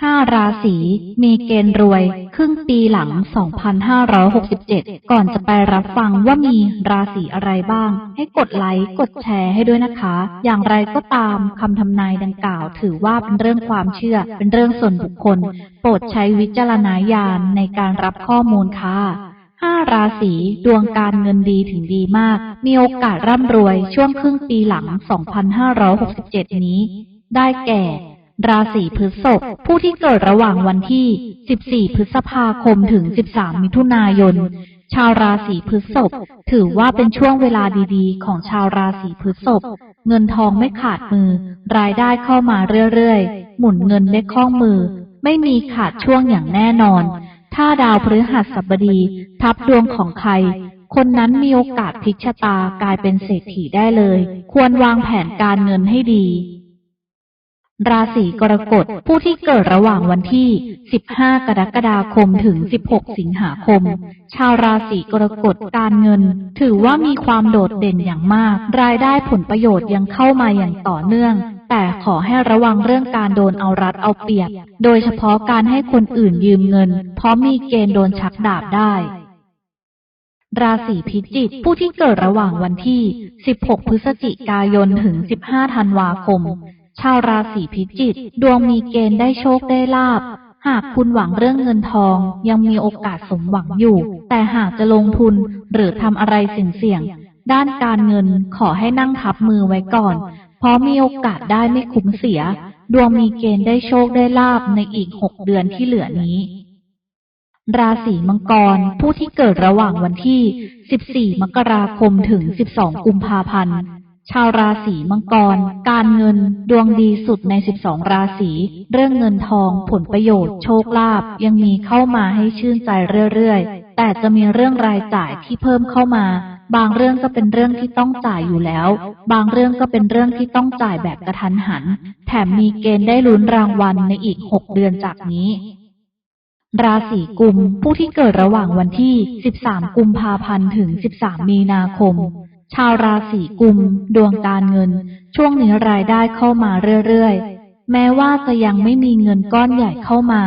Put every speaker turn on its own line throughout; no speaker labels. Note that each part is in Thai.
5ราศีมีเกณฑ์รวย ครึ่งปีหลัง 2567 ก่อนจะไปรับฟังว่ามีราศีอะไรบ้าง ให้กดไลค์กดแชร์ให้ด้วยนะคะ อย่างไรก็ตามคำทำนายดังกล่าว ถือว่าเป็นเรื่องความเชื่อ เป็นเรื่องส่วนบุคคล โปรดใช้วิจารณญาณในการรับข้อมูลค่ะ5ราศีดวงการเงินดีถึงดีมาก มีโอกาสร่ำรวยช่วงครึ่งปีหลัง 2567 นี้ ได้แก่ ราศีพฤษภผู้ที่เกิดระหว่างวันที่ 14 พฤษภาคมถึง 13 มิถุนายน ชาวราศีพฤษภถือว่าเป็นช่วงเวลาดีๆ ของชาวราศีพฤษภเงินทองไม่ขาดมือ รายได้เข้ามาเรื่อยๆ หมุนเงินได้คล่องมือ ไม่มีขาดช่วงอย่างแน่นอน ถ้าดาวพฤหัสบดี ทับดวงของใครคนนั้นมีโอกาสพลิกชะตากลายเป็นเศรษฐีได้เลย ควรวางแผนการเงินให้ดี ราศีกรกฎผู้ที่เกิดระหว่างวันที่ 15 กรกฎาคมถึง 16 สิงหาคม ชาวราศีกรกฎการเงิน ถือว่ามีความโดดเด่นอย่างมาก รายได้ผลประโยชน์ยังเข้ามาอย่างต่อเนื่อง แต่ขอให้ระวังเรื่องการโดนเอารัดเอาเปรียบ โดยเฉพาะการให้คนอื่นยืมเงิน เพราะมีเกณฑ์โดนชักดาบได้ราศีพิจิกผู้ที่เกิดระหว่างวันที่ 16 พฤศจิกายน ถึง 15 ธันวาคม ชาวราศีพิจิกดวงมีเกณฑ์ได้โชคได้ลาบ หากคุณหวังเรื่องเงินทองยังมีโอกาสสมหวังอยู่ แต่หากจะลงทุนหรือทำอะไรเสี่ยงๆด้านการเงินขอให้นั่งทับมือไว้ก่อน เพราะมีโอกาสได้ไม่คุ้มเสีย ดวงมีเกณฑ์ได้โชคได้ลาบในอีก6เดือนที่เหลือนี้ราศีมังกร ผู้ที่เกิดระหว่างวันที่ 14 มกราคมถึง 12 กุมภาพันธ์ ชาวราศีมังกร การเงิน ดวงดีสุดใน 12 ราศี เรื่องเงินทอง ผลประโยชน์ โชคลาภยังมีเข้ามาให้ชื่นใจเรื่อยๆ แต่จะมีเรื่องรายจ่ายที่เพิ่มเข้ามา บางเรื่องก็เป็นเรื่องที่ต้องจ่ายอยู่แล้ว บางเรื่องก็เป็นเรื่องที่ต้องจ่ายแบบกระทันหัน แถมมีเกณฑ์ได้ลุ้นรางวัลในอีก 6 เดือนจากนี้ราศีกุม ผู้ที่เกิดระหว่างวันที่ 13 กุมภาพันธ์ ถึง 13 มีนาคม ชาวราศีกุม ดวงการเงิน ช่วงนี้รายได้เข้ามาเรื่อยๆ แม้ว่าจะยังไม่มีเงินก้อนใหญ่เข้ามา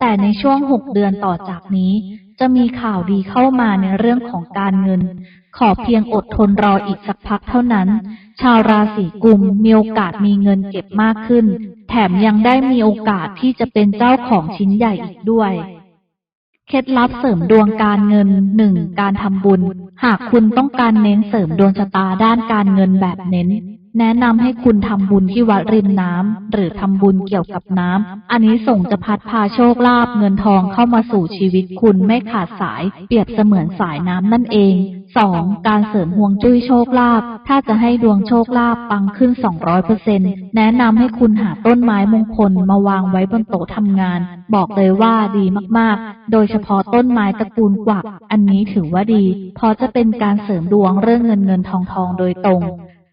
แต่ในช่วง6เดือนต่อจากนี้ จะมีข่าวดีเข้ามาในเรื่องของการเงิน ขอเพียงอดทนรออีกสักพักเท่านั้น ชาวราศีกุมมีโอกาสมีเงินเก็บมากขึ้น แถมยังได้มีโอกาสที่จะเป็นเจ้าของชิ้นใหญ่อีกด้วย เคล็ดลับเสริมดวงการเงิน 1. การทำบุญ หากคุณต้องการเน้นเสริมดวงชะตาด้านการเงินแบบเน้น แนะนำให้คุณทำบุญที่วัดริมน้ำหรือทำบุญเกี่ยวกับน้ำอันนี้ส่งจะพัดพาโชคลาภเงินทองเข้ามาสู่ชีวิตคุณไม่ขาดสาย เปรียบเสมือนสายน้ำนั่นเอง 2. การเสริมห่วงจุ้ยโชคลาภถ้าจะให้ดวงโชคลาภปังขึ้น 200%แนะนำให้คุณหาต้นไม้มงคลมาวางไว้บนโต๊ะทำงาน บอกเลยว่าดีมากๆ โดยเฉพาะต้นไม้ตระกูลกวัก อันนี้ถือว่าดี เพราะจะเป็นการเสริมดวงเรื่องเงินเงินทองทองโดยตรง